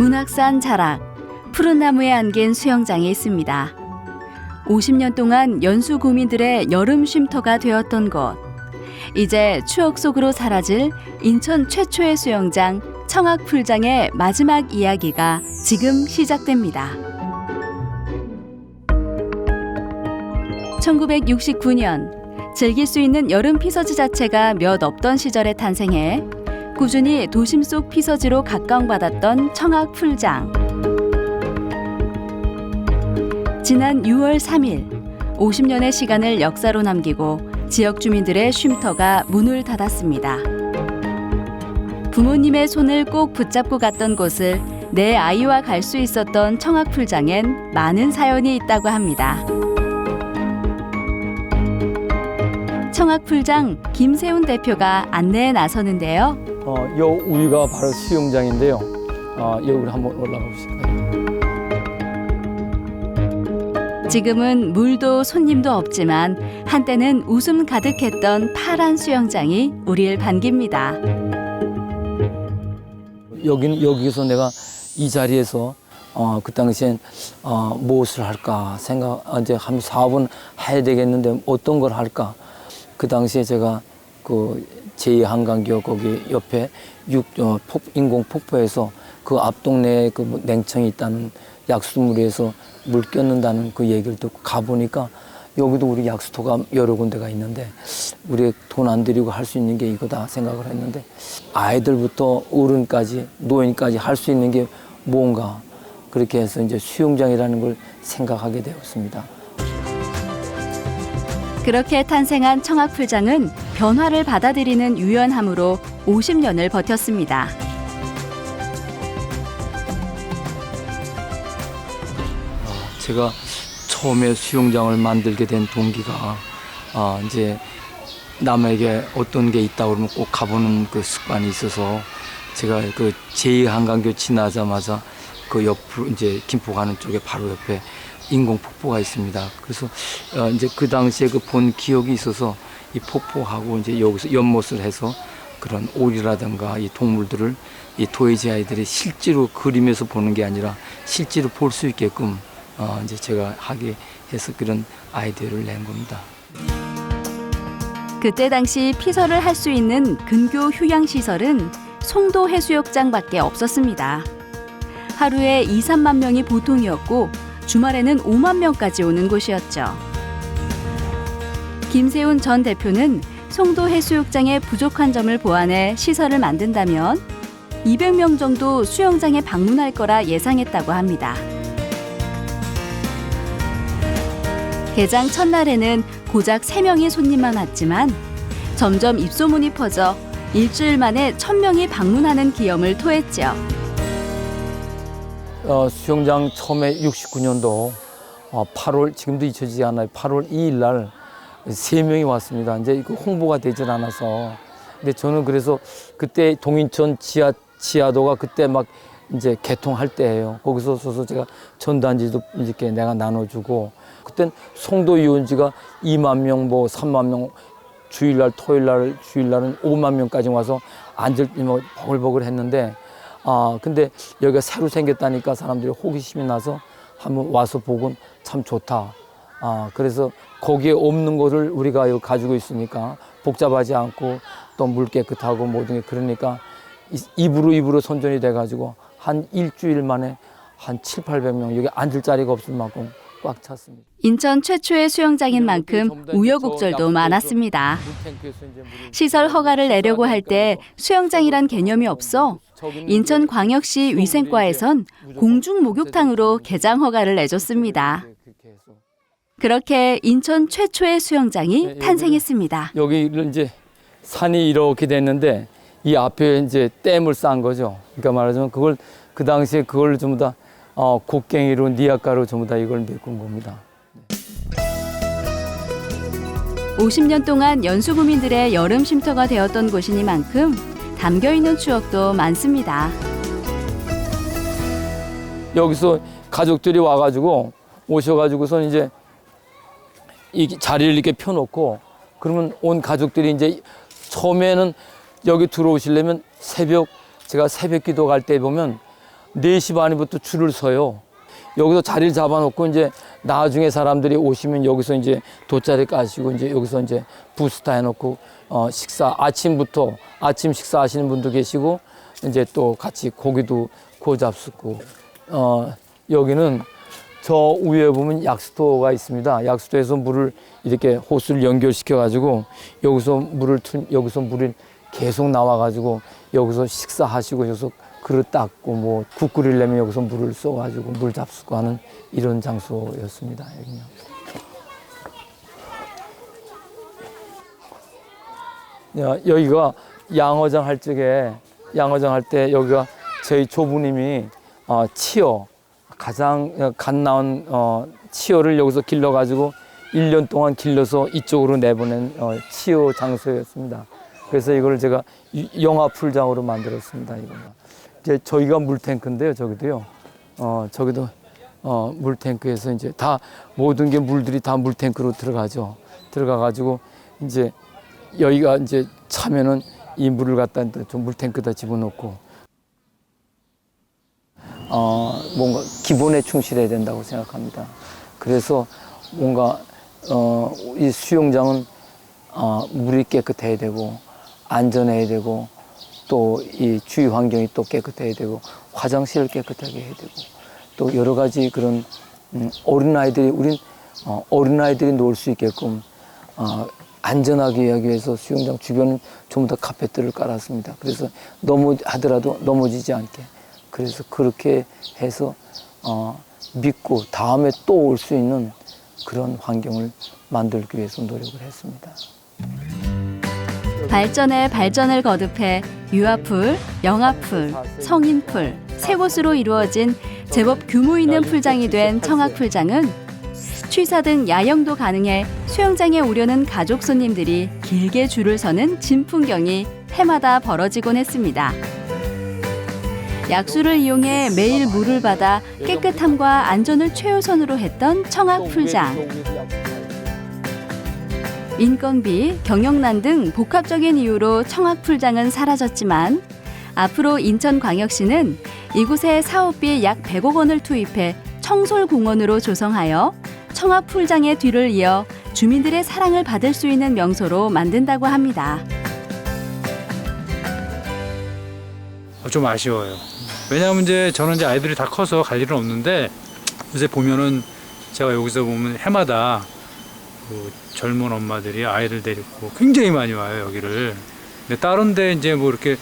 문학산 자락, 푸른 나무에 안긴 수영장이 있습니다. 50년 동안 연수 구민들의 여름 쉼터가 되었던 곳. 이제 추억 속으로 사라질 인천 최초의 수영장 청학풀장의 마지막 이야기가 지금 시작됩니다. 1969년 즐길 수 있는 여름 피서지 자체가 몇 없던 시절에 탄생해 꾸준히 도심 속 피서지로 각광받았던 청학 풀장. 지난 6월 3일 50년의 시간을 역사로 남기고 지역 주민들의 쉼터가 문을 닫았습니다. 부모님의 손을 꼭 붙잡고 갔던 곳을 내 아이와 갈 수 있었던 청학풀장엔 많은 사연이 있다고 합니다. 청학풀장 김세훈 대표가 안내에 나서는데요. 어, 요 우리가 바로 수영장인데요. 어, 여기로 한번 올라가 보실까요? 지금은 물도 손님도 없지만 한때는 웃음 가득했던 파란 수영장이 우리를 반깁니다. 여기는 여기서 내가 이 자리에서 어, 그 당시엔 어, 무엇을 할까 생각 아, 이제 한 사업은 해야 되겠는데 어떤 걸 할까 그 당시에 제가 그 제2한강교 거기 옆에 육 어, 폭, 인공 폭포에서 그 앞 동네에 그뭐 냉청이 있다는 약수물에서 물 꼈는다는 그 얘기를 듣고 가보니까 여기도 우리 약수터가 여러 군데가 있는데 우리 돈 안 들이고 할 수 있는 게 이거다 생각을 했는데 아이들부터 어른까지 노인까지 할 수 있는 게 뭔가 그렇게 해서 이제 수영장이라는 걸 생각하게 되었습니다. 그렇게 탄생한 청학풀장은 변화를 받아들이는 유연함으로 50년을 버텼습니다. 제가 처음에 수영장을 만들게 된 동기가 아, 이제 남에게 어떤 게 있다 그러면 꼭 가보는 그 습관이 있어서 제가 그 제2 한강교 지나자마자 그 옆으로 이제 김포 가는 쪽에 바로 옆에 인공 폭포가 있습니다. 그래서 어, 이제 그 당시에 그 본 기억이 있어서 이 폭포하고 이제 여기서 연못을 해서 그런 오리라든가 이 동물들을 이 도예지 아이들이 실제로 그림에서 보는 게 아니라 실제로 볼 수 있게끔 어, 이제 제가 하게 해서 그런 아이디어를 낸 겁니다. 그때 당시 피서를 할 수 있는 근교 휴양 시설은 송도 해수욕장밖에 없었습니다. 하루에 2, 3만 명이 보통이었고 주말에는 5만 명까지 오는 곳이었죠. 김세훈 전 대표는 송도 해수욕장의 부족한 점을 보완해 시설을 만든다면 200명 정도 수영장에 방문할 거라 예상했다고 합니다. 개장 첫날에는 고작 3명의 손님만 왔지만 점점 입소문이 퍼져 일주일 만에 1000명이 방문하는 기염을 토했죠. 어, 수영장 처음에 69년도 어, 8월 지금도 잊혀지지 않아요. 8월 2일 날 세 명이 왔습니다. 이제 이거 홍보가 되질 않아서 근데 저는 그래서 그때 동인천 지하 지하도가 그때 막 이제 개통할 때예요. 거기서 서서 제가 전단지도 이렇게 내가 나눠주고 그땐 송도 유원지가 2만 명, 뭐 3만 명 주일날 토요일날 주일날은 5만 명까지 와서 앉을 뭐 버글버글 했는데 아 근데 여기가 새로 생겼다니까 사람들이 호기심이 나서 한번 와서 보곤 참 좋다. 아 그래서 거기에 없는 것을 우리가 가지고 있으니까 복잡하지 않고 또 물 깨끗하고 모든 게 그러니까 이- 입으로 입으로 선전이 돼가지고 한 일주일 만에 한 7, 800명 여기 앉을 자리가 없을 만큼 꽉 찼습니다. 인천 최초의 수영장인 만큼 우여곡절도 많았습니다. 시설 허가를 내려고 할 때 수영장이란 개념이 없어 인천광역시 위생과에선 공중 목욕탕으로 개장 허가를 내줬습니다. 그렇게 인천 최초의 수영장이 탄생했습니다. 여기를 이제 산이 이렇게 됐는데 이 앞에 이제 댐을 쌓은 거죠. 그러니까 말하자면 그걸 그 당시에 그걸 전부 다 어, 곡괭이로 니아가로 전부 다 이걸 메꾼 겁니다. 50년 동안 연수구민들의 여름 쉼터가 되었던 곳이니만큼 담겨 있는 추억도 많습니다. 여기서 가족들이 와가지고 오셔가지고선 이제 이 자리를 이렇게 펴놓고 그러면 온 가족들이 이제 처음에는 여기 들어오시려면 새벽 제가 새벽 기도 갈 때 보면 4시 반부터 줄을 서요. 여기서 자리를 잡아놓고 이제 나중에 사람들이 오시면 여기서 이제 돗자리 까시고 이제 여기서 이제 부스타 해놓고 어 식사 아침부터 아침 식사 하시는 분도 계시고 이제 또 같이 고기도 구워 잡수고 어 여기는 저 위에 보면 약수도가 있습니다. 약수도에서 물을 이렇게 호수를 연결시켜 가지고 여기서 물을 틀 여기서 물이 계속 나와 가지고 여기서 식사하시고 여기서 그릇 닦고 뭐 국 끓이려면 여기서 물을 써 가지고 물 잡수고 하는 이런 장소였습니다. 여기는. 야, 여기가 양어장 할 적에 양어장 할 때 여기가 저희 조부님이 어, 치어 가장 어, 갓 나온 어, 치어를 여기서 길러 가지고 1년 동안 길러서 이쪽으로 내보낸 어, 치어 장소였습니다. 그래서 이걸 제가 이- 영화 풀장으로 만들었습니다. 이거 이제 저희가 물탱크인데요. 저기도요. 어, 저기도 어, 물탱크에서 이제 다 모든 게 물들이 다 물탱크로 들어가죠. 들어가 가지고 이제 여기가 이제 차면은 이 물을 갖다 좀 물탱크에다 집어넣고 어 뭔가 기본에 충실해야 된다고 생각합니다. 그래서 뭔가 어 이 수영장은 어 물이 깨끗해야 되고 안전해야 되고 또 이 주위 환경이 또 깨끗해야 되고 화장실을 깨끗하게 해야 되고 또 여러 가지 그런 음, 어린 아이들이 우린 어, 어린 아이들이 놀 수 있게끔 어, 안전하게 하기 위해서 수영장 주변 전부 다 카펫들을 깔았습니다. 그래서 넘어 하더라도 넘어지지 않게 그래서 그렇게 해서 어, 믿고 다음에 또 올 수 있는 그런 환경을 만들기 위해서 노력을 했습니다. 발전에 발전을 거듭해 유아풀, 영아풀, 성인풀 세 곳으로 이루어진 제법 규모 있는 풀장이 된 청학풀장은 취사 등 야영도 가능해 수영장에 오려는 가족 손님들이 길게 줄을 서는 진풍경이 해마다 벌어지곤 했습니다. 약수를 이용해 매일 물을 받아 깨끗함과 안전을 최우선으로 했던 청학풀장. 인건비, 경영난 등 복합적인 이유로 청학풀장은 사라졌지만 앞으로 인천광역시는 이곳에 사업비 약 100억 원을 투입해 청솔공원으로 조성하여 청학풀장의 뒤를 이어 주민들의 사랑을 받을 수 있는 명소로 만든다고 합니다. 어, 좀 아쉬워요. 왜냐하면 이제 저는 이제 아이들이 다 커서 갈 일은 없는데 요새 보면은 제가 여기서 보면 해마다 그 젊은 엄마들이 아이를 데리고 굉장히 많이 와요 여기를. 근데 다른데 이제 뭐 이렇게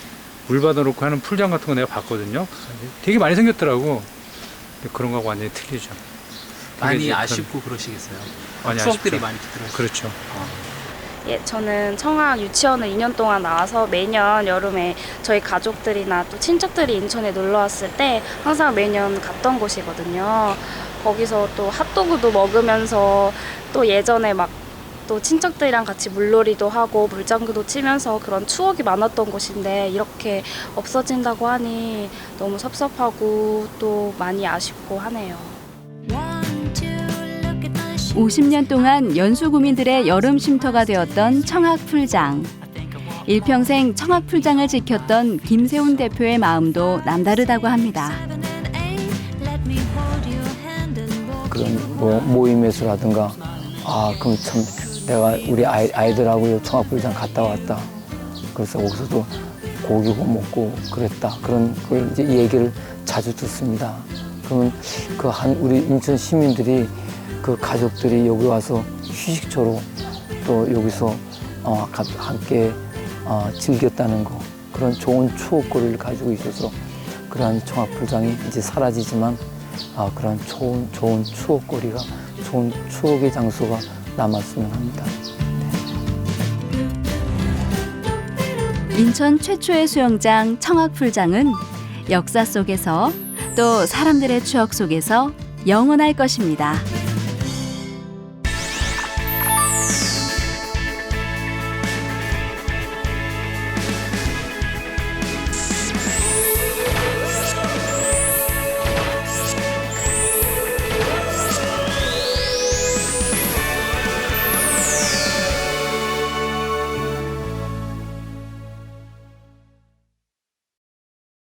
물 받아놓고 하는 풀장 같은 거 내가 봤거든요. 되게 많이 생겼더라고. 근데 그런 거하고 완전히 틀리죠. 많이 아쉽고 그러시겠어요. 많이 추억들이 아쉽죠. 많이 들어요. 그렇죠. 예, 저는 청학 유치원을 2년 동안 나와서 매년 여름에 저희 가족들이나 또 친척들이 인천에 놀러 왔을 때 항상 매년 갔던 곳이거든요. 거기서 또 핫도그도 먹으면서 또 예전에 막 또 친척들이랑 같이 물놀이도 하고 물장구도 치면서 그런 추억이 많았던 곳인데 이렇게 없어진다고 하니 너무 섭섭하고 또 많이 아쉽고 하네요. 50년 동안 연수 구민들의 여름 쉼터가 되었던 청학풀장. 일평생 청학풀장을 지켰던 김세훈 대표의 마음도 남다르다고 합니다. 그런 뭐 모임에서라든가. 아 그럼 참 내가 우리 아이, 아이들하고 청학불장 갔다 왔다. 그래서 거기서도 고기 구워 먹고 그랬다. 그런 걸 이제 얘기를 자주 듣습니다. 그러면 그 한 우리 인천 시민들이 그 가족들이 여기 와서 휴식처로 또 여기서 어, 가- 함께 어, 즐겼다는 거 그런 좋은 추억거리를 가지고 있어서 그러한 청학불장이 이제 사라지지만 아, 그런 좋은, 좋은 추억거리가, 좋은 추억의 장소가 남았으면 합니다. 인천 최초의 수영장 청학풀장은 역사 속에서 또 사람들의 추억 속에서 영원할 것입니다.